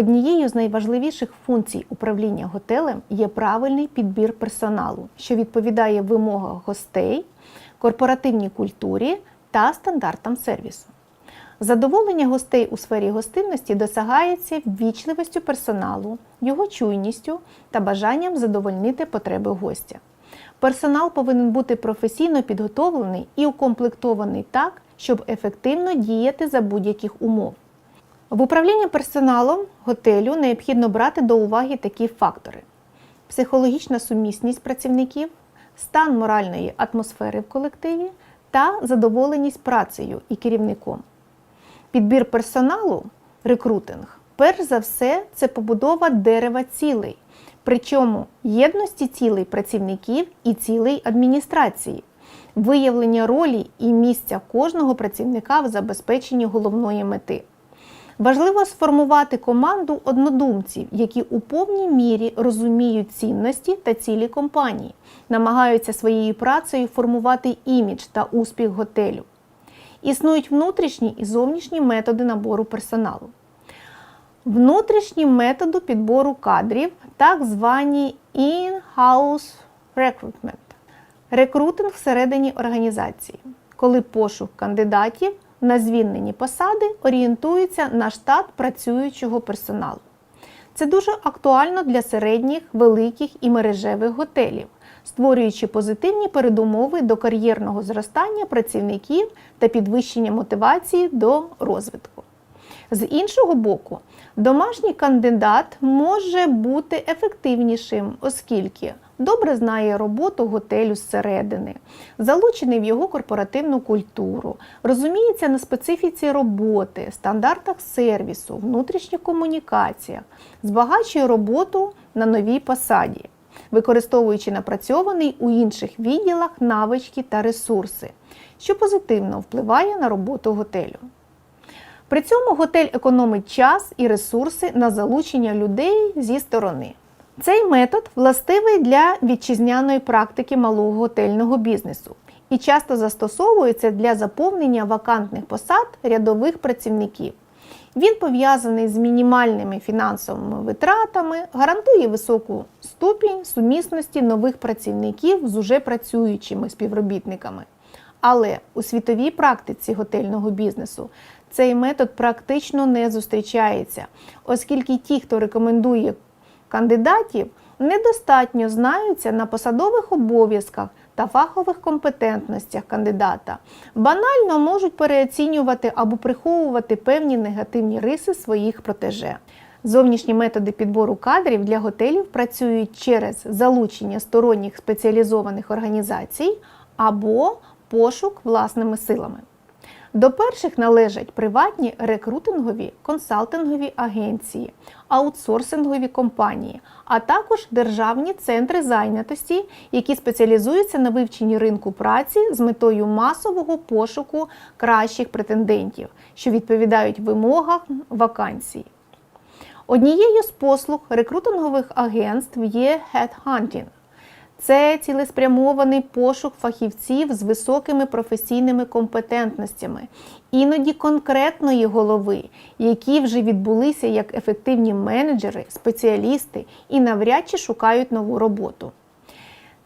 Однією з найважливіших функцій управління готелем є правильний підбір персоналу, що відповідає вимогам гостей, корпоративній культурі та стандартам сервісу. Задоволення гостей у сфері гостинності досягається ввічливістю персоналу, його чуйністю та бажанням задовольнити потреби гостя. Персонал повинен бути професійно підготовлений і укомплектований так, щоб ефективно діяти за будь-яких умов. В управлінні персоналом готелю необхідно брати до уваги такі фактори: психологічна сумісність працівників, стан моральної атмосфери в колективі та задоволеність працею і керівником. Підбір персоналу, рекрутинг, перш за все, це побудова дерева цілей, причому єдності цілей працівників і цілей адміністрації, виявлення ролі і місця кожного працівника в забезпеченні головної мети. Важливо сформувати команду однодумців, які у повній мірі розуміють цінності та цілі компанії, намагаються своєю працею формувати імідж та успіх готелю. Існують внутрішні і зовнішні методи набору персоналу. Внутрішні методи підбору кадрів, так звані in-house recruitment. Рекрутинг всередині організації, коли пошук кандидатів на звільнені посади орієнтується на штат працюючого персоналу. Це дуже актуально для середніх, великих і мережевих готелів, створюючи позитивні передумови до кар'єрного зростання працівників та підвищення мотивації до розвитку. З іншого боку, домашній кандидат може бути ефективнішим, оскільки добре знає роботу готелю зсередини, залучений в його корпоративну культуру, розуміється на специфіці роботи, стандартах сервісу, внутрішніх комунікаціях, збагачує роботу на новій посаді, використовуючи напрацьований у інших відділах навички та ресурси, що позитивно впливає на роботу готелю. При цьому готель економить час і ресурси на залучення людей зі сторони. Цей метод властивий для вітчизняної практики малого готельного бізнесу і часто застосовується для заповнення вакантних посад рядових працівників. Він пов'язаний з мінімальними фінансовими витратами, гарантує високу ступінь сумісності нових працівників з уже працюючими співробітниками. Але у світовій практиці готельного бізнесу цей метод практично не зустрічається, оскільки ті, хто рекомендує кандидатів, недостатньо знаються на посадових обов'язках та фахових компетентностях кандидата, банально можуть переоцінювати або приховувати певні негативні риси своїх протеже. Зовнішні методи підбору кадрів для готелів працюють через залучення сторонніх спеціалізованих організацій або пошук власними силами. До перших належать приватні рекрутингові консалтингові агенції, аутсорсингові компанії, а також державні центри зайнятості, які спеціалізуються на вивченні ринку праці з метою масового пошуку кращих претендентів, що відповідають вимогам вакансій. Однією з послуг рекрутингових агентств є headhunting. Це цілеспрямований пошук фахівців з високими професійними компетентностями, іноді конкретної голови, які вже відбулися як ефективні менеджери, спеціалісти і навряд чи шукають нову роботу.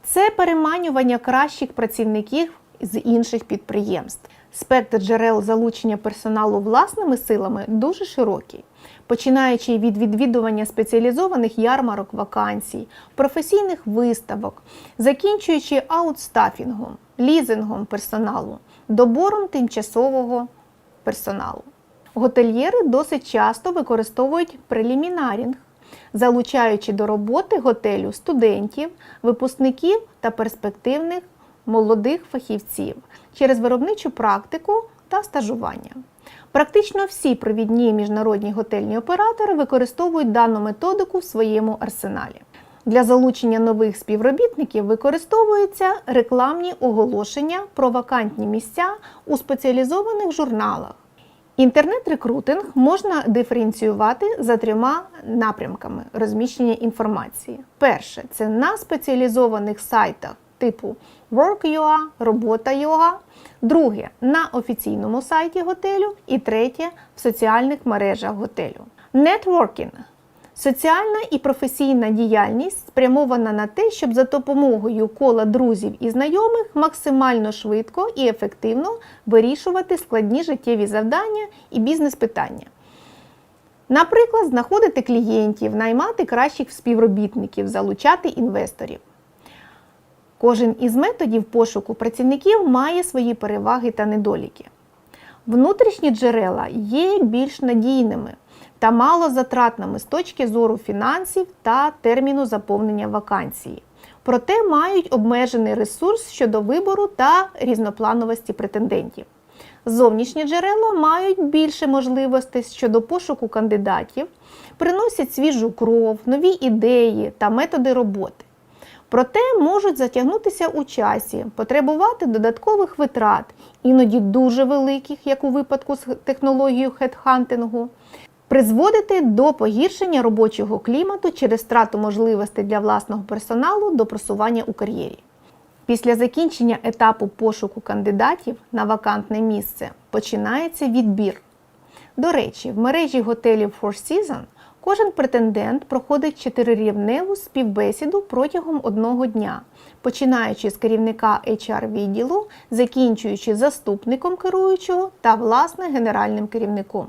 Це переманювання кращих працівників з інших підприємств. Спектр джерел залучення персоналу власними силами дуже широкий, починаючи від відвідування спеціалізованих ярмарок вакансій, професійних виставок, закінчуючи аутстафінгом, лізингом персоналу, добором тимчасового персоналу. Готельєри досить часто використовують прелімінарінг, залучаючи до роботи готелю студентів, випускників та перспективних молодих фахівців через виробничу практику та стажування. Практично всі провідні міжнародні готельні оператори використовують дану методику в своєму арсеналі. Для залучення нових співробітників використовуються рекламні оголошення про вакантні місця у спеціалізованих журналах. Інтернет-рекрутинг можна диференціювати за трьома напрямками розміщення інформації. Перше це на спеціалізованих сайтах типу Work.ua, Робота.ua. Друге на офіційному сайті готелю. І третє в соціальних мережах готелю. Нетворкінг Соціальна і професійна діяльність спрямована на те, щоб за допомогою кола друзів і знайомих максимально швидко і ефективно вирішувати складні життєві завдання і бізнес-питання. Наприклад, знаходити клієнтів, наймати кращих співробітників, залучати інвесторів. Кожен із методів пошуку працівників має свої переваги та недоліки. Внутрішні джерела є більш надійними та малозатратними з точки зору фінансів та терміну заповнення вакансії. Проте мають обмежений ресурс щодо вибору та різноплановості претендентів. Зовнішні джерела мають більше можливостей щодо пошуку кандидатів, приносять свіжу кров, нові ідеї та методи роботи. Проте можуть затягнутися у часі, потребувати додаткових витрат, іноді дуже великих, як у випадку з технологією хедхантингу, призводити до погіршення робочого клімату через втрату можливостей для власного персоналу до просування у кар'єрі. Після закінчення етапу пошуку кандидатів на вакантне місце починається відбір. До речі, в мережі готелів Four Seasons кожен претендент проходить чотирирівневу співбесіду протягом одного дня, починаючи з керівника HR-відділу, закінчуючи заступником керуючого та власне генеральним керівником.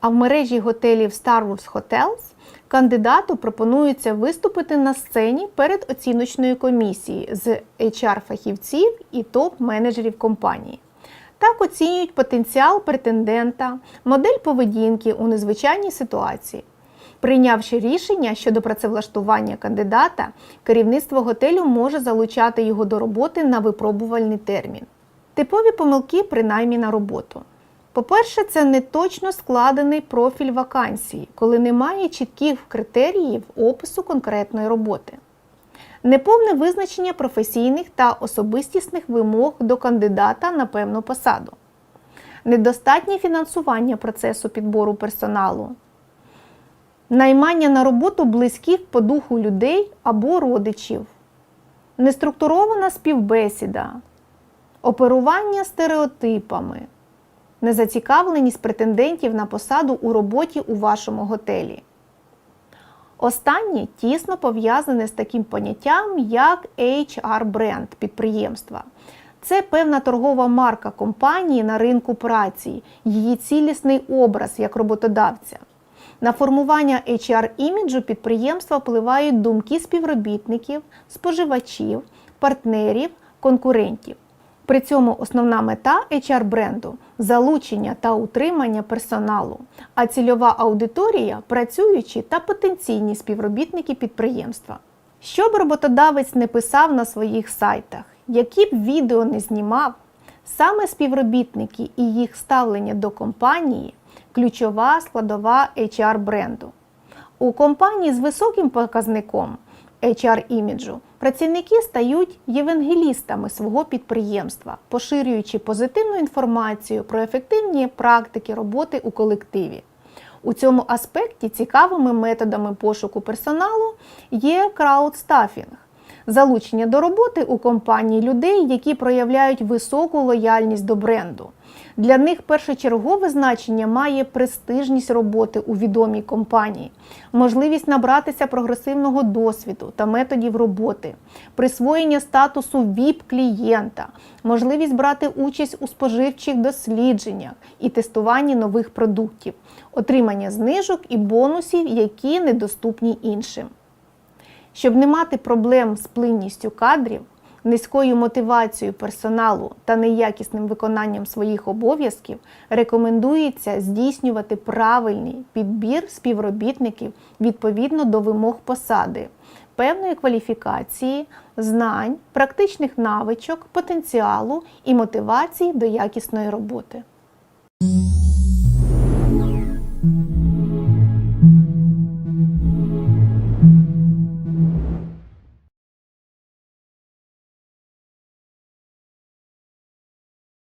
А в мережі готелів Star Wars Hotels кандидату пропонується виступити на сцені перед оціночною комісією з HR-фахівців і топ-менеджерів компанії. Так оцінюють потенціал претендента, модель поведінки у незвичайній ситуації. Прийнявши рішення щодо працевлаштування кандидата, керівництво готелю може залучати його до роботи на випробувальний термін. Типові помилки принаймні на роботу. По-перше, це не точно складений профіль вакансії, коли немає чітких критеріїв опису конкретної роботи. Неповне визначення професійних та особистісних вимог до кандидата на певну посаду, недостатнє фінансування процесу підбору персоналу, наймання на роботу близьких по духу людей або родичів, неструктурована співбесіда, оперування стереотипами незацікавленість претендентів на посаду у роботі у вашому готелі. Останнє тісно пов'язане з таким поняттям, як HR-бренд підприємства. Це певна торгова марка компанії на ринку праці, її цілісний образ як роботодавця. На формування HR-іміджу підприємства впливають думки співробітників, споживачів, партнерів, конкурентів. При цьому основна мета HR-бренду залучення та утримання персоналу, а цільова аудиторія працюючі та потенційні співробітники підприємства. Щоб роботодавець не писав на своїх сайтах, які б відео не знімав, саме співробітники і їх ставлення до компанії ключова складова HR-бренду. У компанії з високим показником HR-іміджу працівники стають євангелістами свого підприємства, поширюючи позитивну інформацію про ефективні практики роботи у колективі. У цьому аспекті цікавими методами пошуку персоналу є краудстафінг залучення до роботи у компанії людей, які проявляють високу лояльність до бренду. Для них першочергове значення має престижність роботи у відомій компанії, можливість набратися прогресивного досвіду та методів роботи, присвоєння статусу ВІП-клієнта, можливість брати участь у споживчих дослідженнях і тестуванні нових продуктів, отримання знижок і бонусів, які недоступні іншим. Щоб не мати проблем з плинністю кадрів, низькою мотивацією персоналу та неякісним виконанням своїх обов'язків, рекомендується здійснювати правильний підбір співробітників відповідно до вимог посади, певної кваліфікації, знань, практичних навичок, потенціалу і мотивації до якісної роботи.